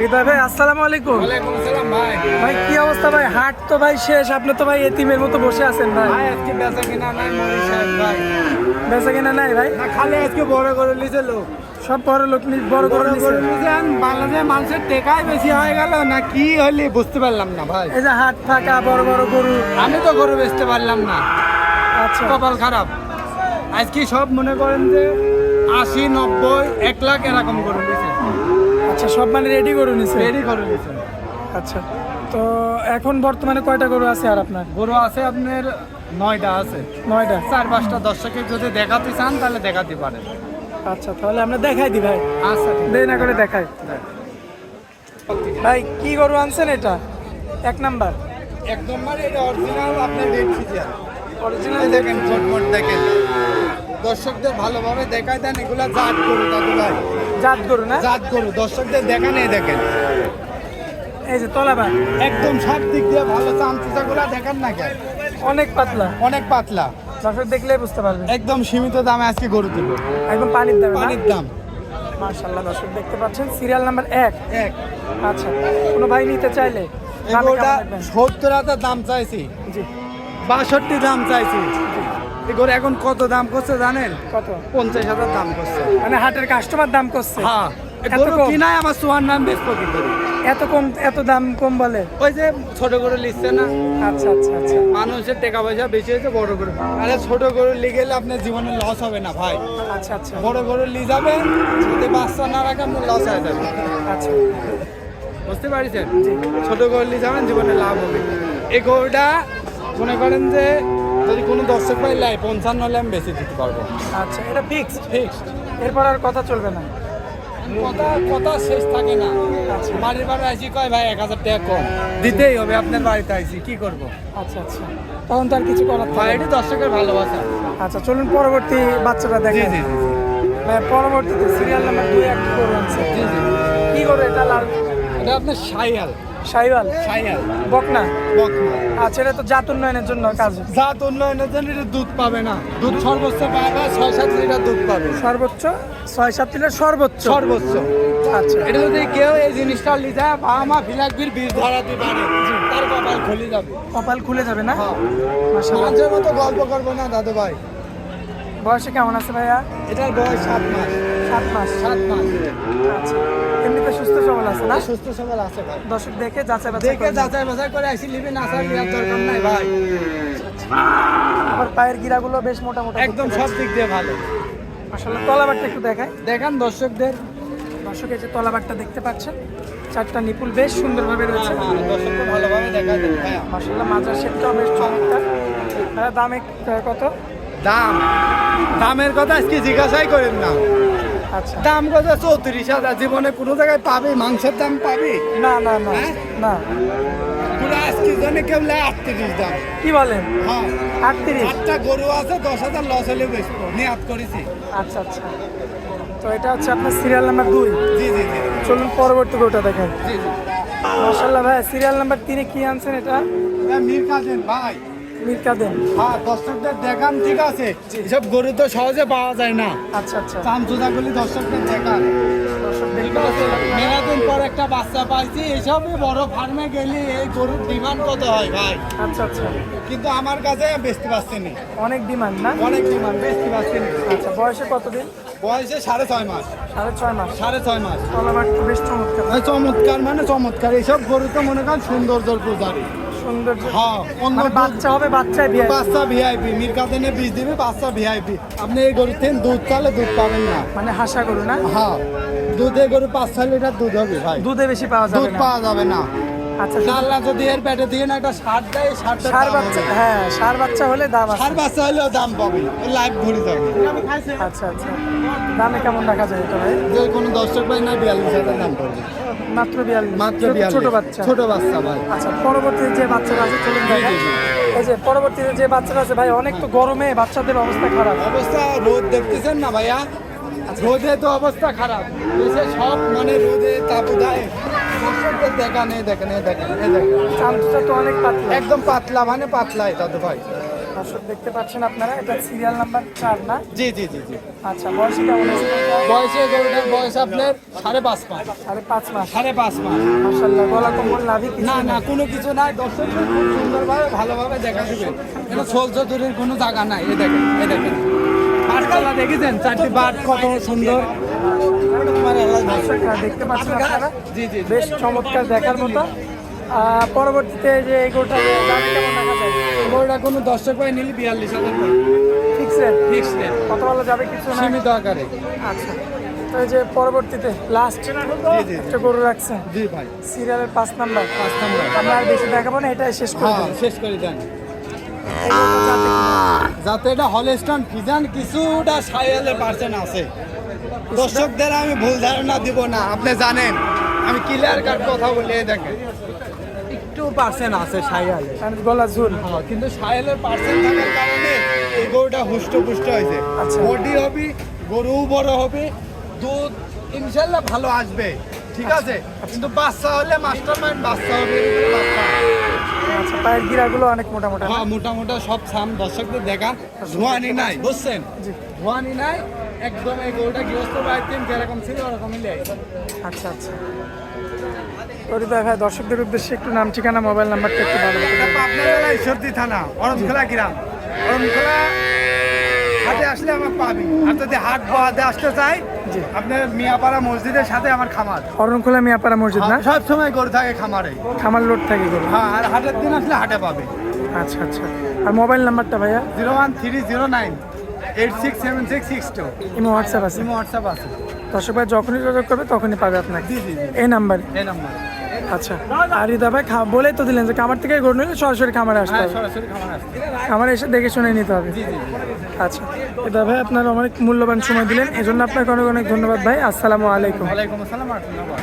হৃদয় ভাই আসসালামু আলাইকুম। ভাই। ভাই কি অবস্থা ভাই? হাট তো ভাই শেষ আপনি তো ভাই এতিমের মতো বসে আছেন ভাই। ভাই আজকে বেচা কিনা নাই মরি সাহেব ভাই। বেচা কিনা নাই ভাই? খালি আজকে বড় করে লিছে লোক। সব বড় লোক বড় বড়। করে বাংলাদেশের মানুষের টেকাই বেশি হয়ে গেল না কি হলি বুঝতে পারলাম না ভাই। এই যে হাট ফাঁকা বড় বড় গরু। আমি তো গরু বেচতে পারলাম না। আচ্ছা। কপাল খারাপ। আজকে সব মনে করেন যে আশি নব্বই এক লাখ এরকম গরু লিছে আচ্ছা সব মানে রেডি করে নিছে? রেডি করে লিছে আচ্ছা তো এখন বর্তমানে কয়টা গরু আছে আর আপনার? গরু আছে আপনার নয়টা আছে। নয়টা? চার পাঁচটা দর্শকের যদি দেখাতে চান তাহলে দেখাতে পারেন। আচ্ছা তাহলে আমরা দেখাই দিই ভাই। আচ্ছা দেরি না করে দেখাই। ভাই কি গরু আনছেন এটা? এক নাম্বার। এক মানে এটা অরিজিনাল আপনার ফিজিয়ার অরিজিনাল দেখেন ঝটমট দেখেন। দর্শকদের ভালোভাবে দেখায় দেন এগুলা জাত গরু দাদু ভাই। জাত গরু না? জাত গরু দর্শকদের দেখান এই দেখেন। এই যে তলাবার একদম সব দিক দিয়ে ভালো চামচুচাগুলা দেখান না কেন? অনেক পাতলা। অনেক পাতলা। দর্শক দেখলেই বুঝতে পারবে একদম সীমিত দামে আজকে গরু তুলবো। একদম পানির দামে? পানির দাম। মার্শাল্লাহ দর্শক দেখতে পাচ্ছেন সিরিয়াল নাম্বার এক। এক। আচ্ছা কোনো ভাই নিতে চাইলে? সত্তর হাজার দাম চাইছি। জি। বাষট্টি দাম চাইছি। এই গরু এখন কত দাম করছে জানেন? কত? পঞ্চাশ হাজার দাম করছে। মানে হাটের কাস্টমার দাম করছে? হ্যাঁ এই এত গরু কম? কিনায় আমার সোয়ার নাম করি? এত কম এত দাম কম বলে? ওই যে ছোট গরু লিখছে না? আচ্ছা আচ্ছা আচ্ছা। মানুষের টাকা পয়সা বেশি হয়েছে বড় গরু। আরে ছোট আপনার জীবনে লস হবে না ভাই। আচ্ছা আচ্ছা। বড় গরু লি যাবে যদি বাচ্চা না রাখে আপনার লস হয়ে যাবে। আচ্ছা। বুঝতে পারছেন? ছোট গরু লি যাবেন জীবনে লাভ হবে। এই গরুটা মনে করেন যে যদি কোনো দর্শক ভাই লাই পঞ্চান্ন হলে আমি বেশি দিতে পারব। আচ্ছা এটা ফিক্সড ফিক্সড এরপর আর কথা চলবে না? কথা কথা শেষ থাকে না। আচ্ছা। বাড়ির বাড়ি আইসি কয় ভাই এক হাজার টাকা কম। দিতেই হবে আপনার বাড়িতে আইসি কি করব? আচ্ছা আচ্ছা। তখন তো আর কিছু করার থাকে এটি দর্শকের ভালোবাসা। আচ্ছা চলুন পরবর্তী বাচ্চাটা জি দেখেন জি জি। ভাই, পরবর্তীতে সিরিয়াল নাম্বার দুই গরু আছে জি জি। কি গরু এটা লাল? এটা আপনার সাইয়াল সাইওয়াল? সাইয়াল বকনা? বকনা। আচ্ছা এটা তো জাত উন্নয়নের জন্য কাজ। জাত উন্নয়নের জন্য এটা দুধ পাবে না। দুধ সর্বোচ্চ পাবে ছয় সাত লিটার দুধ পাবে। সর্বোচ্চ? ছয় সাত লিটার সর্বোচ্চ? সর্বোচ্চ। আচ্ছা। এটা যদি কেউ এই জিনিসটা লিখে বাবা মা ফিলাকবির বীজ ধরাতে পারে তার কপাল খুলে যাবে। কপাল খুলে যাবে না? হ্যাঁ। মাশাআল্লাহ। মাঝের মতো গল্প করব না দাদু ভাই বয়সে কেমন আছে ভাইয়া? এটার বয়স সাত মাস। সাত মাস। সাত মাস। আচ্ছা। এমনিতে সুস্থ সবল আছে না? সুস্থ সবল আছে ভাই। দর্শক দেখে যাচাই বাছাই দেখে যাচাই বাছাই করে আসি লিবি না স্যার দরকার নাই ভাই। পায়ের গিরাগুলো বেশ মোটা মোটা একদম সব দিক দিয়ে ভালো। আসলে তলাবারটা একটু দেখায় দেখান দর্শকদের। দর্শক এই যে তলাবারটা দেখতে পাচ্ছেন চারটা নিপুল বেশ সুন্দরভাবে রয়েছে। হ্যাঁ, দর্শককে ভালোভাবে দেখা মাসাল্লাহ মাজার সেটটাও বেশ চমৎকার। দামে কত? দাম। দামের কথা আজকে জিজ্ঞাসাই করেন না। দাম কত? চৌত্রিশ হাজার। জীবনে কোনো জায়গায় পাবি? মাংসের দাম পাবি? না না না হ্যাঁ? না। কি বলেন? হ্যাঁ। আটটা গরু আছে দশ হাজার লস হলে বেচবো নিয়াত করেছি। আচ্ছা আচ্ছা। তো এটা হচ্ছে আপনার সিরিয়াল নাম্বার দুই। জি জি জি। চলুন পরবর্তী গোটা দেখেন। জি জি। মাসাল্লাহ ভাই সিরিয়াল নাম্বার তিনে কি আনছেন এটা? এটা কাজেন ভাই। মির হ্যাঁ দর্শকদের দেখান ঠিক আছে। এসব গরু তো সহজে পাওয়া যায় না। আচ্ছা আচ্ছা। দর্শকদের দেখান। মেলাদিন পর একটা বাচ্চা পাইছি বড় ফার্মে গেলে এই গরুর ডিমান্ড কত হয় ভাই? আচ্ছা আচ্ছা। কিন্তু আমার কাছে বেচতে পারছি না। অনেক ডিমান্ড না? অনেক ডিমান্ড বেচতে পারছি না। আচ্ছা বয়সে কতদিন? বয়সে সাড়ে ছয় মাস। সাড়ে ছয় মাস। সাড়ে ছয় মাস। বেশ চমৎকার। এই চমৎকার মানে চমৎকার। এইসব গরু তো মনে করেন সৌন্দর্যর পূজারি। সৌন্দর্য। হ্যাঁ অন্য মানে বাচ্চা হবে বাচ্চায় বিয়ে বাচ্চা ভিআইপি মির কাদেনে বীজ দিবে বাচ্চা ভিআইপি আপনি এই গরু থেকে দুধ চালে দুধ পাবেন না। মানে হাসা গরু না? হ্যাঁ দুধে গরু পাঁচ ছয় লিটার দুধ হবে ভাই। দুধে বেশি পাওয়া যাবে দুধ পাওয়া যাবে না। আচ্ছা আল্লাহ যদি এর পেটে দিয়ে না একটা সার দেয় সারটা সার বাচ্চা হ্যাঁ সার বাচ্চা হলে দাম সার বাচ্চা হলেও দাম পাবে। লাইফ ঘুরে যাবে। আচ্ছা আচ্ছা। দামে কেমন রাখা যায় এটা ভাই? যে কোনো দর্শক ভাই না বিয়াল্লিশ হাজার দাম পড়বে। মাত্র বিয়াল্লিশ। মাত্র ছোট- বাচ্চা। ছোট বাচ্চা ভাই। আচ্ছা পরবর্তীতে যে বাচ্চারা আছে চলুন। এই যে পরবর্তীতে যে বাচ্চারা আছে ভাই অনেক তো গরমে বাচ্চাদের অবস্থা খারাপ। অবস্থা রোদ দেখতেছেন না ভাইয়া? রোদে তো অবস্থা খারাপ। দেশে সব মানে রোদে তাপু দেয় দর্শকদের দেখা নেই দেখেন দেখেন চামচটা তো অনেক পাতলা। একদম পাতলা মানে পাতলাই দাদু ভাই। দর্শক দেখতে পাচ্ছেন আপনারা এটা সিরিয়াল নাম্বার চার না? জি জি জি জি। আচ্ছা বয়স কেমন আছে? বয়সে গরুটার বয়স আপনার সাড়ে পাঁচ মাস। সাড়ে পাঁচ মাস। সাড়ে পাঁচ মাস। মাসাল্লাহ গলা কম্বল কিছু না না কোনো কিছু নাই। দর্শক খুব সুন্দরভাবে ভালোভাবে দেখা দিবেন এটা সোল চতুরের কোনো জায়গা নাই। এ দেখেন এ দেখেন। দেখেছেন? চারটি বাট কত সুন্দর। দেখতে পাচ্ছেন আপনারা? জি জি বেশ চমৎকার দেখার মতো। পরবর্তীতে যে কেমন দেখা যায়? গরুটা কোনো দর্শক ভাই নিলে বিয়াল্লিশ হাজার ফিক্স রেট কত ভালো যাবে? কিছু সীমিত আকারে। আচ্ছা। তো যে পরবর্তীতে লাস্ট একটা গরু রাখছেন। জি ভাই। সিরিয়ালের পাঁচ নাম্বার। পাঁচ নাম্বার। আমরা আর বেশি দেখাবো না এটাই শেষ করে হ্যাঁ শেষ করে দেন? যাতে এটা হলস্টন ফিজান কিছুটা সায়ালে পার্সেন্ট আছে। দর্শকদের আমি ভুল ধারণা দিব না আপনি জানেন। আমি ক্লিয়ার কাট কথা বলে দেখেন। পার্সেন্ট আছে মানে গলা ঝুল। হ্যাঁ, কিন্তু সাহেলের পার্সেন্ট থাকার কারণে এই গরুটা হুষ্ট পুষ্ট হয়েছে। আচ্ছা। বডি হবে গরু বড় হবে দুধ ইনশাল্লাহ ভালো আসবে। ঠিক আছে? কিন্তু বাচ্চা হলে মাস্টার মাইন্ড বাচ্চা হবে আচ্ছা পায়ের গিরাগুলো অনেক মোটা মোটা হ্যাঁ মোটা মোটা সব সাম দর্শকদের দেখান ধোয়ানি নাই বুঝছেন? ধোয়ানি নাই একদম এই গরুটা গৃহস্থ বাড়িতে যেরকম ছিল ওরকমই লেয় আচ্ছা আচ্ছা। হরিদয় ভাই দর্শকদের উদ্দেশ্যে একটু নাম ঠিকানা মোবাইল নাম্বারটা একটু ভালো পাবনা জেলা ঈশ্বরদী থানা অরমখোলা গ্রাম। অরমখোলা হাটে আসলে আমার পাবি। আর যদি হাট বাদে আসতে চাই জি। আপনার মিয়াপাড়া মসজিদের সাথে আমার খামার। অরণখোলা মিয়াপাড়া মসজিদ না? সব সময় গরু থাকে খামারে। খামার লোড থাকে গরু। হ্যাঁ আর হাটের দিন আসলে হাটে পাবে। আচ্ছা আচ্ছা। আর মোবাইল নাম্বারটা ভাইয়া? Zero one three zero nine eight six seven six six two. Imo WhatsApp আছে। সিম হোয়াটসঅ্যাপ আছে। দর্শক ভাই যখনই যোগাযোগ করবে তখনই পাবে জি। এই নাম্বার। এই নাম্বার। আচ্ছা আর হৃদয় ভাই বলেই তো দিলেন যে খামার থেকে গরু নিলে সরাসরি খামারে আসতে হ্যাঁ হবে। খামার এসে দেখে শুনে নিতে হবে। আচ্ছা হৃদয় ভাই আপনার অনেক মূল্যবান সময় দিলেন এজন্য আপনাকে অনেক অনেক ধন্যবাদ ভাই। আসসালামু আলাইকুম। ওয়ালাইকুম আসসালাম আর ধন্যবাদ